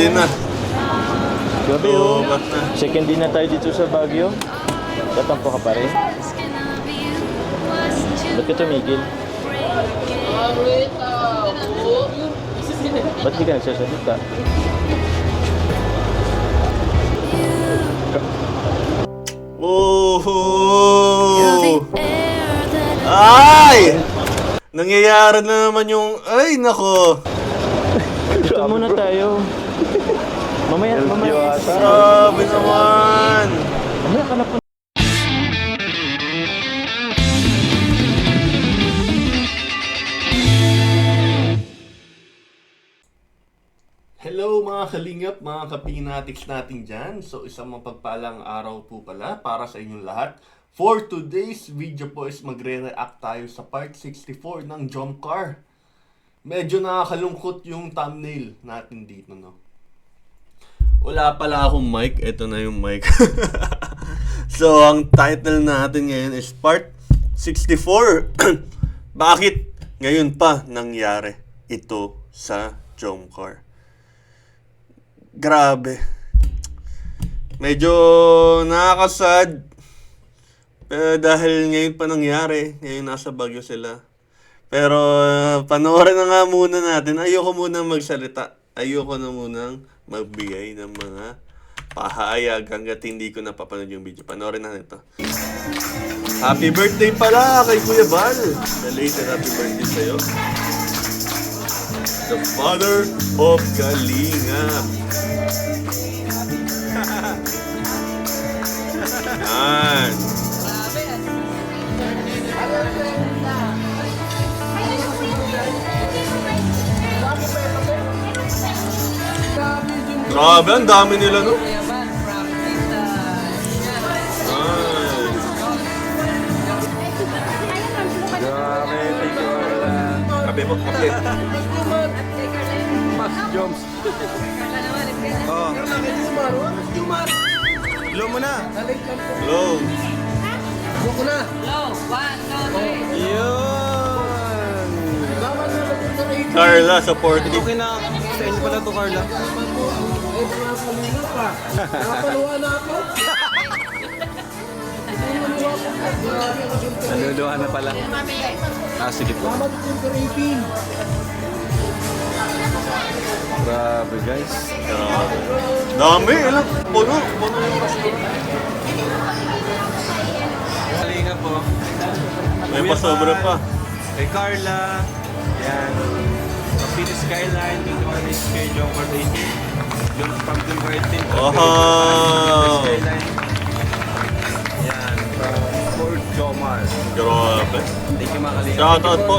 din na. Grabe oh. Na. Second din na tayo dito sa Baguio. Tatampo ka pa rin. Ba't ka tumigil? Ba't di ka nagsasalita? Oh! Ay! Nangyayari na naman yung... Ay, nako! Dito muna tayo. Mamaya, mamaya. Grabe naman! Mamaya ka na po. Hello mga kalingap, mga kapinatics natin dyan. So isang mapagpalang araw po pala para sa inyong lahat. For today's video po is magre-react tayo sa part 64 ng Jump Car. Medyo nakakalungkot yung thumbnail natin dito, no? Wala pala akong mic. Ito na yung mic. so, ang title natin ngayon is Part 64. Bakit ngayon pa nangyari ito sa Jump Car? Grabe. Medyo nakakasad. Pero dahil ngayon pa nangyari, ngayon nasa Baguio sila. Pero panoorin na nga muna natin. Ayoko muna magsalita. Ayoko na munang magbigay ng mga pahayag hanggat hindi ko napapanood yung video. Panoorin na ito. Happy birthday pala kay Kuya Val. Belated happy birthday sa'yo. The father of Kalingap. Yan. Grabe, ang dami nila, no? Kape mo, kape. Mas Jones. Oh. Hello mo na. Hello. Yun. Carla, supportive. Okay na. Sa inyo pala to, Carla. Naluluha na pala. Ah, sige po. Grabe guys. Grabe. Dami, ilang puno. Puno yung restaurant. Kalinga po. May pasobra pa. Kay Carla. Yan. City Skyline. Dito kami kay John Cordating. Doon from John Cordating. Wow. Skyline. Yan. From Fort Jomar. Grabe. Thank you mga kalinga. Shoutout po.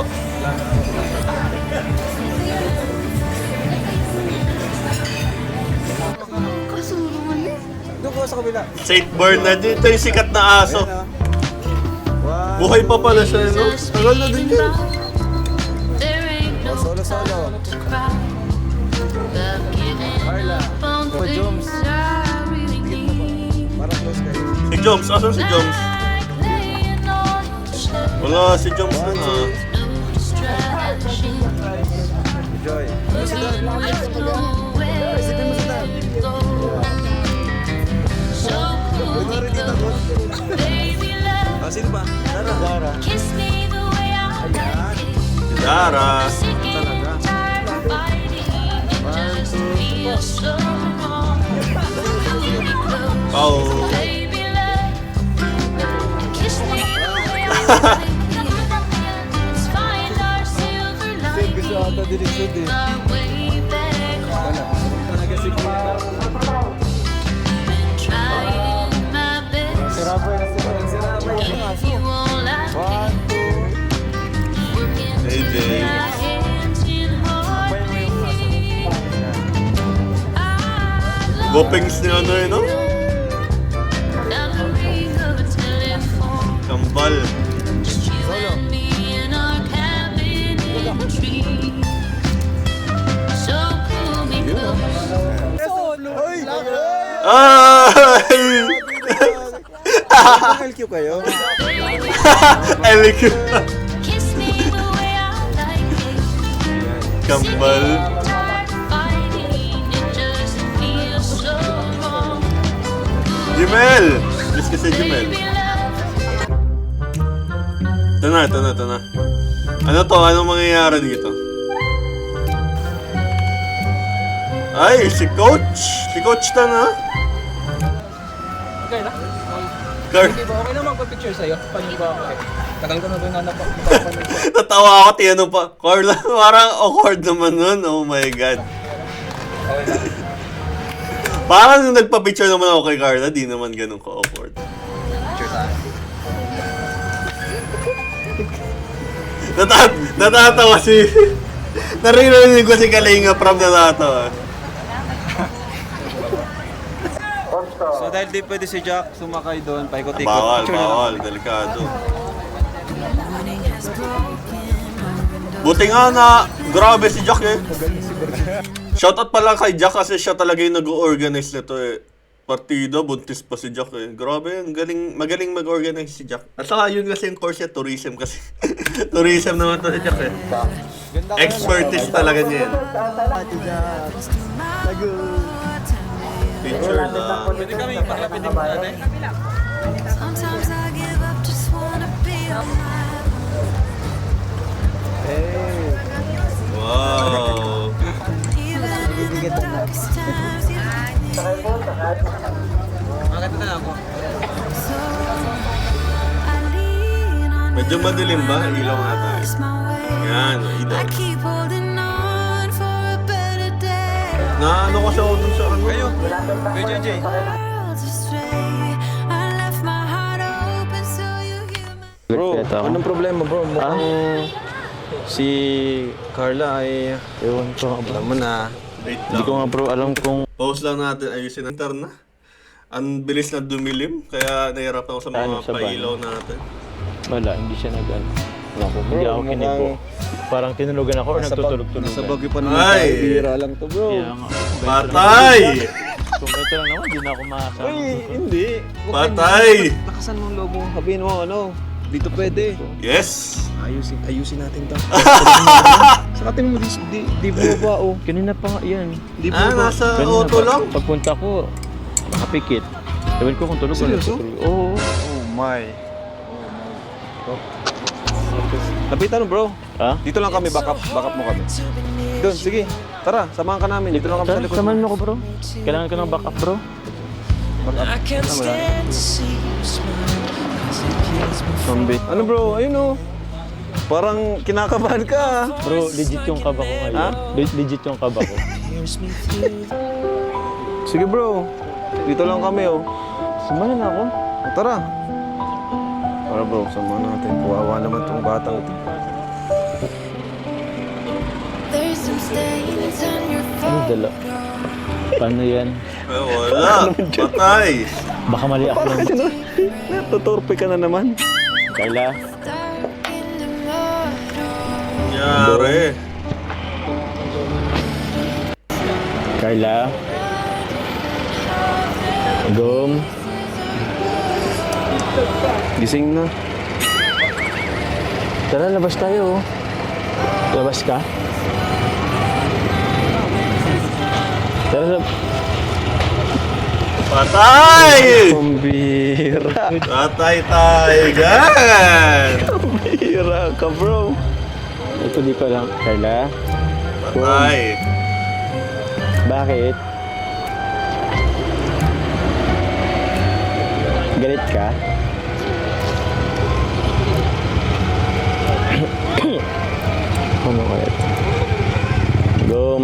Kasulungan eh. Doon ko sa kabila. Saint Bernard, ito yung sikat na aso. One. Buhay pa pala siya, no? Tagal na din yun. Carla. Oh, Jones. Para close kayo. Si Joms, asan si Joms? Wala, si Joms na nga. Enjoy. Oh, si Dan. Isipin mo si Dan. Kunwari dito ko. Ah, sino ba? Dara. Dara. Si Dara. Ata dilisod eh. Wala. Talaga si Kuya. Si Raboy na si Raboy. Si Raboy yung aso. One. Gopings ni ano eh, no? Ay! LQ kayo? LQ. Kambal. Jumel! Miss kasi Jumel. Ito na, ito na, ito na. Ano to? Anong mangyayari dito? Ay, si Coach! Si Coach na na? Car Hindi ba okay na magpa-picture sa'yo? Paano ba ako eh? Tagal ko na ba yung napapanood ko? Natawa ako, tinanong pa. Carla, parang awkward naman nun. Oh my God. Okay na. Parang nung nagpa-picture naman ako kay Carla, di naman ganun ka-awkward. Picture sa akin. Nata natatawa si... Naririnig ko si Kalinga from natatawa. Dahil di pwede si Jack sumakay doon, paikot-ikot. Bawal, Picture na lang. bawal. Delikado. Buti nga na, grabe si Jack eh. Shoutout pala kay Jack kasi siya talaga yung nag-organize nito eh. Partido, buntis pa si Jack eh. Grabe, ang galing, magaling mag-organize si Jack. At saka yun kasi yung course niya, tourism kasi. tourism naman to si Jack eh. Expertise talaga niya yan. Picture na. Pwede kami paglapit din natin. Sometimes I give up, just wanna be alive. Wow. Even in the darkest times, you Makita na ako. Medyo madilim ba? Ilaw nga tayo. Yan, I ilaw. Na ano kasi ako dun sa ano? Kayo, JJ. You hear me. Bro, anong problema bro? Mukhang si Carla ay... Ewan ko nga bro. Alam mo na. Wait Hindi ko nga bro alam kung Pause lang natin. Ayusin ang na. Ang bilis na dumilim. Kaya nahirap ako sa mga Ano, sa pailaw natin. wala, hindi siya nag ano. Naku Hindi ako kinipo. Parang tinulugan ako or nagtutulog-tulog. Nasa bagyo pa naman Ay! tayo. Bira lang to bro. Kaya nga. Patay! Kung ito lang naman, hindi na ako makasama. Uy, hindi. Patay! Lakasan mo ang loob mo. Sabihin mo ano. Dito pwede. Yes! Ayusin, ayusin natin to. Sa atin mo, di, di, di bumaba oh. Kanina pa nga yan. Di Ah, bumaba. nasa Kanina auto pa. lang? Pagpunta ko, nakapikit. Sabihin ko kung tulog o Seryoso? Oo. Oh my. Lapitan bro. Ha? Dito lang kami, backup, backup mo kami. Doon, sige. Tara, samahan ka namin. Dito lang kami sa likod. samahan mo ko bro. Kailangan ko ng backup bro. Zombie. Ano bro? Ayun oh. Parang kinakabahan ka ah. Bro, legit yung kaba ko ngayon. Ha? Le- legit yung kaba ko. Sige bro. Dito lang kami oh. Samahan na ako. Tara. Tara bro, samahan natin. Kawawa naman tong batang ito. There's some stains on your Ano dala? Paano yan? Eh, wala. Patay! Baka mali ako lang. Natutorpe ka na naman. Mud. Nangyari. Carla. Gum. Gising na. Tara, labas tayo. Labas ka? Tara, lab- Patay! Pambira. Patay tayo gan! Pambira ka bro. ito di ko lang. Carla, Patay! bakit? Galit ka? Ano kaya? Gum.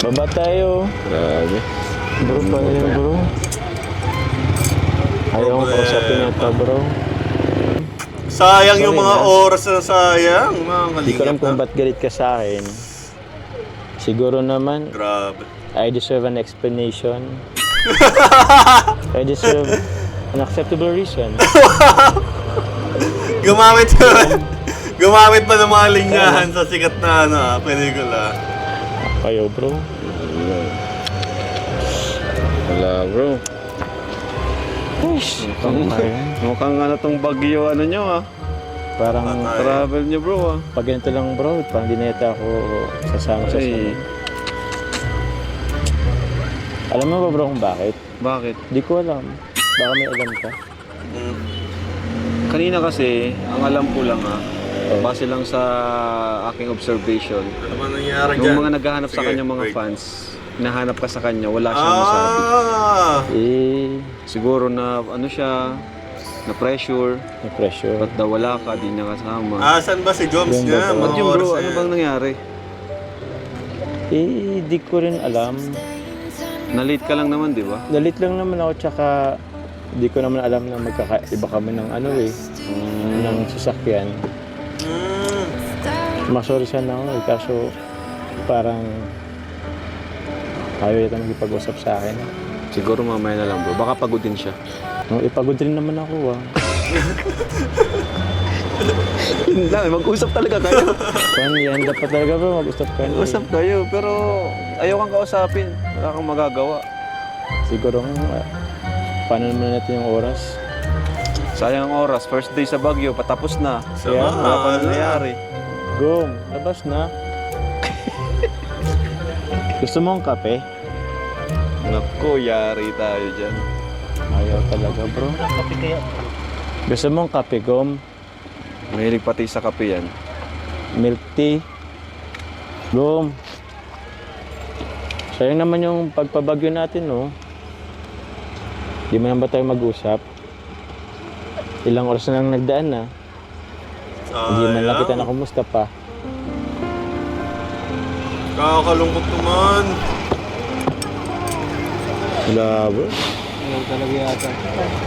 Baba tayo. Grabe. Bro, paano yun bro? Ayaw ko kausapin yata bro. Sayang yung mga oras na sayang, mga Hindi ko alam kung ba't galit ka sa akin. Siguro naman, Grabe. I deserve an explanation. I deserve an acceptable reason. Gumamit Gumamit pa ng mga linyahan sa sikat na ano, ah, pelikula. Kayo bro. Wala bro. Uish, mukhang, Mukhang ano tong bagyo ano nyo ah. parang Patay. Travel nyo bro ah. pag ganito lang bro, parang di na yata ako sasama sa Ay. Alam mo ba bro kung bakit? Bakit? Di ko alam. Baka may alam ka. Kanina kasi, ang alam ko lang ha, Oh. base lang sa aking observation, Ano ba nangyari yung dyan? mga naghahanap sa Sige, kanya mga wait. fans, hinahanap ka sa kanya, wala siyang masabi. Ah! Eh, Siguro na ano siya, na pressure, may pressure. ba't daw wala ka, di niya kasama. Asan ba si Joms Yung niya? Ba't Mga yun oras bro, na ano yan. bang nangyari? Eh, di ko rin alam. Na-late ka lang naman, di ba? Dalit lang naman ako tsaka di ko naman alam na magkakaiba kami ng ano eh, ng sasakyan. Mm. Masorry sana ako eh, kaso parang ayaw yata magipag-usap sa akin. Siguro mamaya na lang bro, baka pagod din siya. No, ipagod rin naman ako ah. Yun lang, eh, mag-usap talaga kayo. Kaya yan, dapat talaga bro, mag-usap ka. na eh. Mag-usap kayo, pero ayaw kang kausapin. Wala kang magagawa. Siguro nga, ah, paano naman natin yung oras? Sayang ang oras, first day sa Baguio, patapos na. Sama, Kaya, Wala pa nangyayari. Go, labas na. Gusto mo ang kape? Naku, yari tayo dyan. Ayaw talaga bro. Gusto mo ang kape, Gom? Mahilig pati sa kape yan. Milk tea? Gom? Sayang naman yung pagpabagyo natin, no? Di man ba tayo mag-usap? Ilang oras na lang nagdaan na. Hindi man lang kita Sayang. na kumusta pa. Kakalungkot naman. Wala bro. Ayaw talaga yata.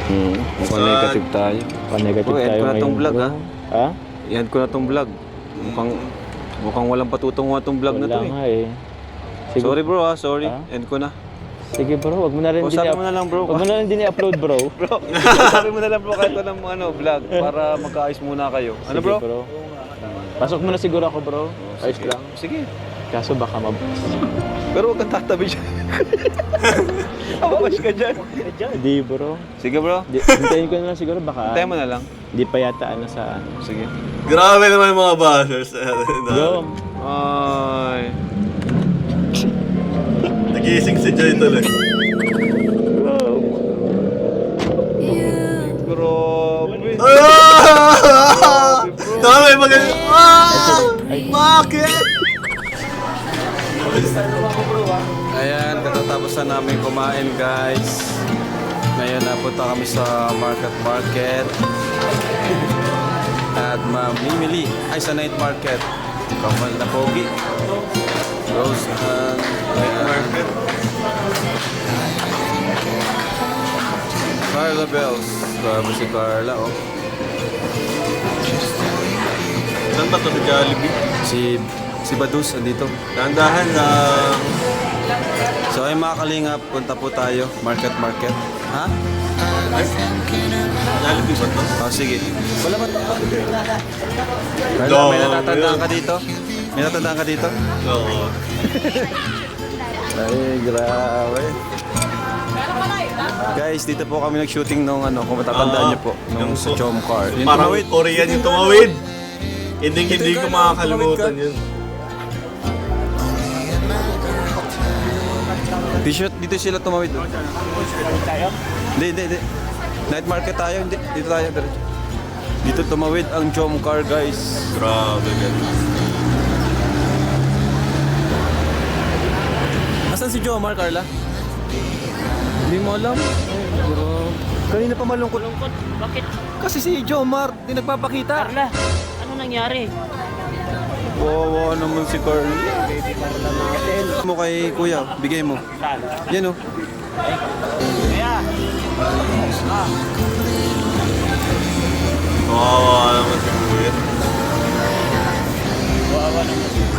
Hmm, mukhang Sad. negative tayo. Pa-negative tayo ko na tong ngayon, vlog, ah. Ha? Yan ko na tong vlog. Mukhang, mukhang walang patutunguhan tong vlog na Wala to eh. nga eh. Sige, Sorry bro ha, sorry. Ah? End ko na. Sige bro, wag mo na rin din sabi i- mo na lang bro. Wag mo na rin din i-upload bro. Bro, sabi mo na lang bro kahit walang ano, vlog para magkaayos muna kayo. Ano Sige, bro? Pasok mo na siguro ako bro. Ayos Sige. lang. Sige. Kaso baka mabas. Pero huwag kang tatabi siya. Kababash ka dyan. Hindi bro. Sige bro. Di, hintayin ko na lang siguro baka Tayo mo na lang. Di pa yata ano sa ano. Sige. Grabe naman yung mga bashers. Go! Ay. Nagising si Joy tuloy. Grabe. Ah! Dami magaling. Ah! Bakit? Ayan, katatapos na namin kumain guys. Ngayon napunta kami sa Market Market. At mamimili ay sa night market. Kamal na pogi. Rose and market. Carla Bells. Grabe si Carla oh. Saan ba ito sa Jollibee? Si si Badus andito. Dahan-dahan. So ay mga kalingap, punta po tayo. Market Market. Ha? Jollibee ba ito? Oh, sige. Wala ba? Carla, No, may natatandaan ka dito? May natatandaan ka dito? Oo. Ay, grabe. Guys, dito po kami nag-shooting nung ano, kung matatandaan Oo. niyo po, nung Yung sa to- Chom Car. Yung Parang tumawid. Korean yung tumawid. Hindi hindi ko makakalimutan yun. T-shirt, dito sila tumawid. Hindi, hindi, hindi. Night market tayo, hindi. Dito tayo, diretso. Dito tumawid ang Chom Car, guys. Grabe ganun. Asan si Jomar, Carla? Hindi mo alam. Kanina pa malungkot. Lungkot. Bakit? Kasi si Jomar, di nagpapakita. Carla, ano nangyari? Wawa naman si Carla. mo kay kuya, bigay mo. Yan oh. Kawawa naman si Kuya. Para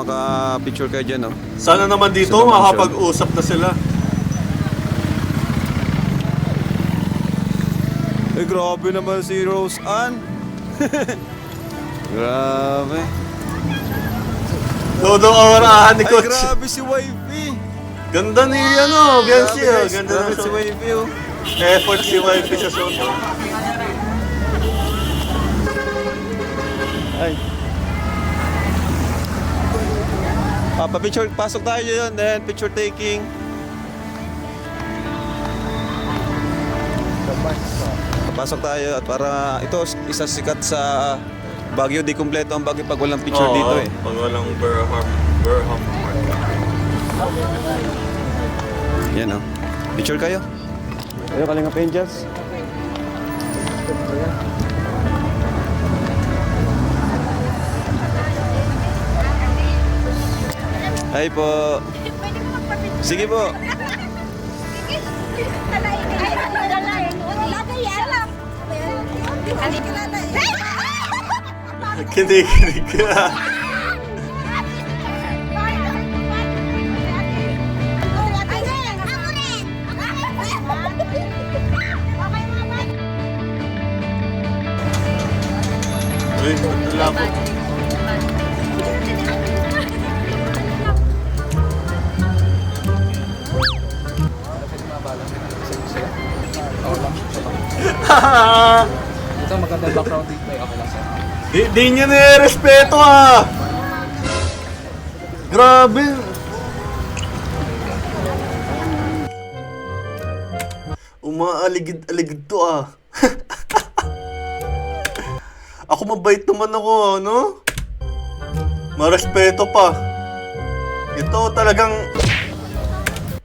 maka-picture kayo dyan oh. Sana naman dito Sa mansion. makapag-usap na sila. Eh grabe naman si Rose Ann. grabe. Todo aurahan ni Ay Coach. grabe si Wifey. Ganda ni ano, Bianchi. Grabe, oh. guys. Ganda Grabe na si Wifey oh. Effort si Wifey sa suot. Ah, pa-picture, pasok tayo yun, then picture taking. Papasok tayo at para ito isa sikat sa Baguio, di kumpleto ang Baguio pag walang picture Oo, dito eh. Pag walang Burham, Burham Yan oh. Picture kayo. Ayo Kalingap Angels. Hi po. Sige po. Kinikinig Ito maganda background dito eh. Okay lang sir. Di, di niya nire-respeto ah! Grabe! Umaaligid-aligid to ah. ako mabait naman ako, ano? Marespeto pa. Ito talagang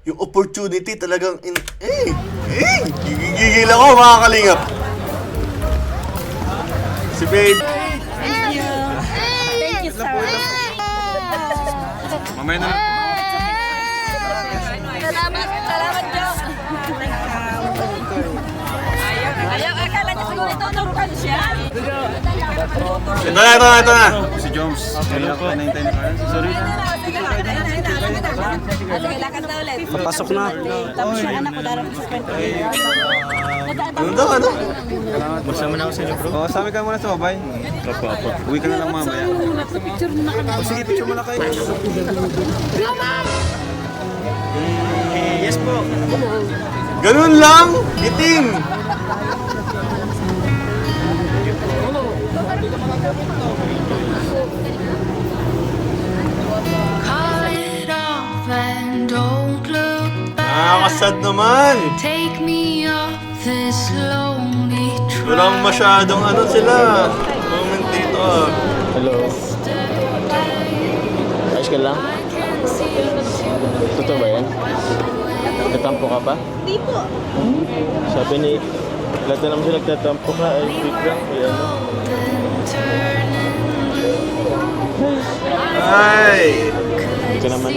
yung opportunity talagang in eh eh gigigil ako mga kalingap. Si Babe. Mamaya na lang. Salamat, salamat, Jo. Ayaw, akala niya siguro ito normal siya. Ito na, ito na, ito na. Si ako nahintay na kayo. Sorry. Na. Papasok na. Tapos yung anak ko darating sa kwento. Ano daw, ano? Oh, sabi ka muna sa babay. Opo, opo. Uwi ka na lang mamaya. Oh, sige, picture muna kayo. Yes po. Ganun lang, itim. Nakakasad naman. Take me off this lonely Walang track. masyadong ano sila. Moment dito ah. Hello. Ayos ka lang? Totoo ba yan? Nagtatampo ka pa? Hindi po. Sabi ni, lahat na naman siya nagtatampo ka, ay biglang, ay ano. Ay! Ka naman.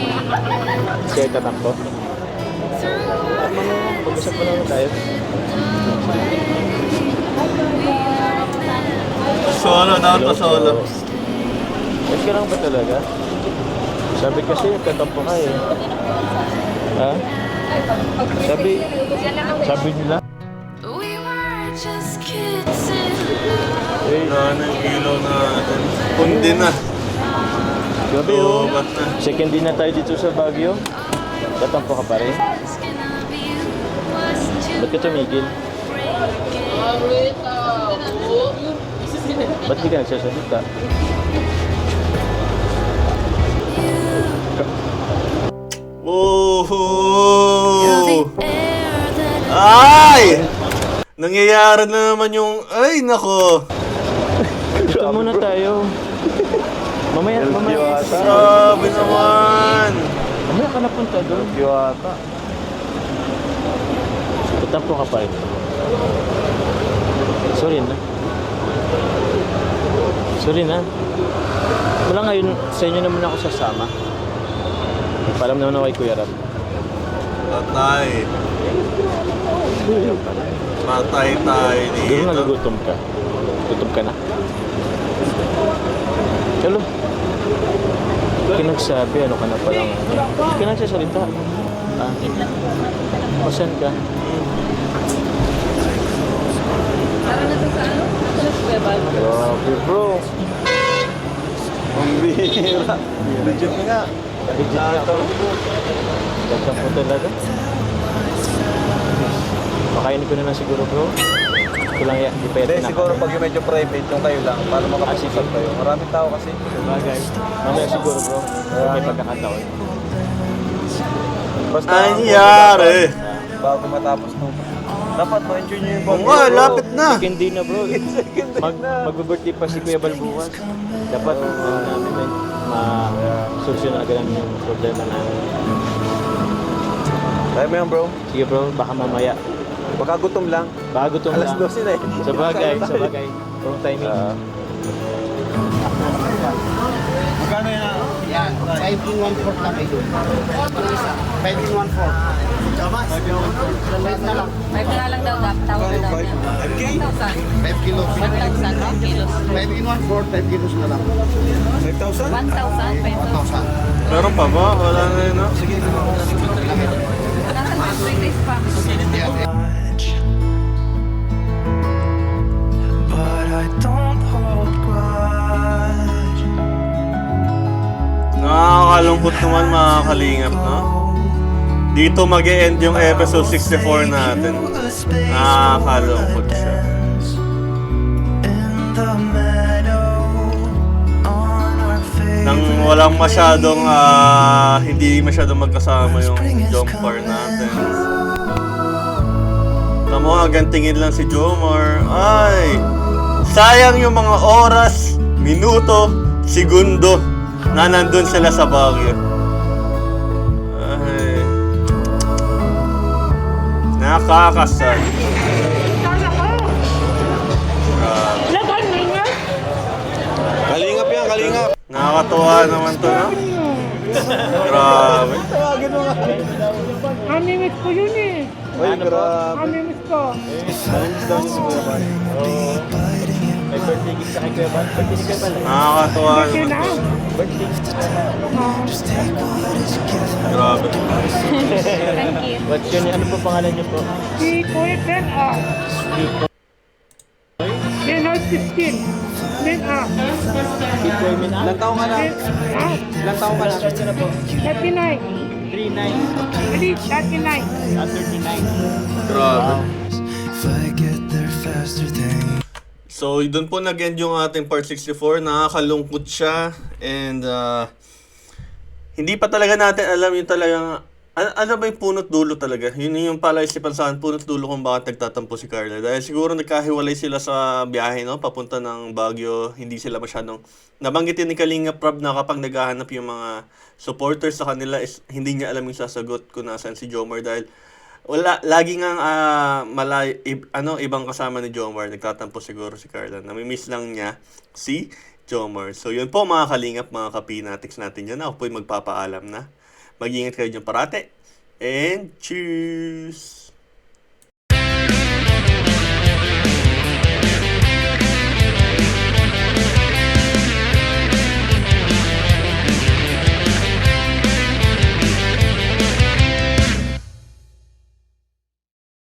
Kaya tatampo. Pag-usap mo naman tayo. Solo, dapat pa solo. Ayos ka lang ba talaga? Sabi kasi, nagtatampo ka eh. Ha? Sabi, sabi nila. We were just kids in love. Eh, Ano yung ilaw natin? Kundi na. Grabe oh. Lobat na. Second din na tayo dito sa Baguio. Tatampo ka pa rin. Ba't ka tumigil? Ba't di ka nagsasalita? Oh! Ay! Nangyayari na naman yung... Ay, nako! Dito muna tayo. Mamaya, mamaya. Grabe naman! Mamaya ka napunta doon. Diwata. Tatampo ka pa rin. Sorry na. Sorry na. Wala ngayon, sa inyo naman ako sasama. Palam naman ako kay Kuya Rab. Patay. Patay tayo Siguro dito. nagugutom ka. Gutom ka na. Chalo. Hindi ka nagsabi, ano ka na palang... Hindi ka nagsasalita. Ah. Pasan ka? Grabe bro. Ang bihira. Legit nga. Legit nga to. Ganda po talaga. Pakainin ko na lang siguro bro. Dito lang yan. Di pa yan Hindi, siguro pag yung medyo private, yung kayo lang, para makapag-usap kayo. Maraming tao kasi. Sabagay. Mamaya siguro bro. May pagkakataon. Basta, Anyari! Bago matapos nung... Dapat ma-enjoy nyo yung Oo nga, lapit na. Second day na bro. Mag, mag-birthday pa si Kuya Bal bukas. Dapat ano namin may ma-solusyon agad namin yung problema namin. Tayo mo yan, bro. Sige bro, baka mamaya. Baka gutom lang. Baka gutom Alas lang. 12 na eh. Sa bagay, sa bagay. Wrong timing. Ah. Yan, 5 in 1 fourth na kayo. 5 in 1 fourth. Five na lang. Five na lang daw, dapat tawag na daw niya. 1,000. 5 kilos. 1,000, 5 kilos. 5 in 1 fourth, 5 kilos na lang. 5,000? 1,000 pesos. 1,000. Meron pa ba? Wala na yun, no? Nasaan ba? 3 days pa. Nakakalungkot naman mga kalingap, no? Dito mag end yung episode 64 natin. Nakakalungkot siya. Nang walang masyadong, ah, hindi masyadong magkasama yung Jomar natin. Tamo nga, gantingin lang si Jomar. Ay! Sayang yung mga oras, minuto, segundo na nandun sila sa Baguio. Ay. Nakakasal. Kalingap yan, kalingap. Nakakatuwa naman to, no? Grabe. Amimit ko yun eh. Uy, grabe. Amimit ko. Nanalis daw niya Nakakatuwa Yun. Grabe. Thank you. What's your name? Ano po pangalan niyo po? Si Kuya Ben A. Ben A 15. Ben A. Si Kuya Min ah. Ilang taong ka na? Ben A. Ilang taong ka na? 39. 39. Hindi, 39. Ah, 39. Grabe. If I get there faster than So, doon po nag-end yung ating part 64. Nakakalungkot siya. And, uh, hindi pa talaga natin alam yung talagang, ano, ano ba yung punot dulo talaga? Yun yung pala isipan sa punot dulo kung bakit nagtatampo si Carla. Dahil siguro nagkahiwalay sila sa biyahe, no? Papunta ng Baguio. Hindi sila masyadong, nabanggitin ni Kalinga Prab na kapag naghahanap yung mga supporters sa kanila is hindi niya alam yung sasagot kung nasaan si Jomar dahil wala, lagi nga ah, malay, ib- ano, ibang kasama ni Jomar. Nagtatampo siguro si Carla. Namimiss lang niya si Jomar. So, yun po mga kalingap, mga kapinatics natin yan. Ako po'y magpapaalam na. Mag-ingat kayo dyan parate. And cheers!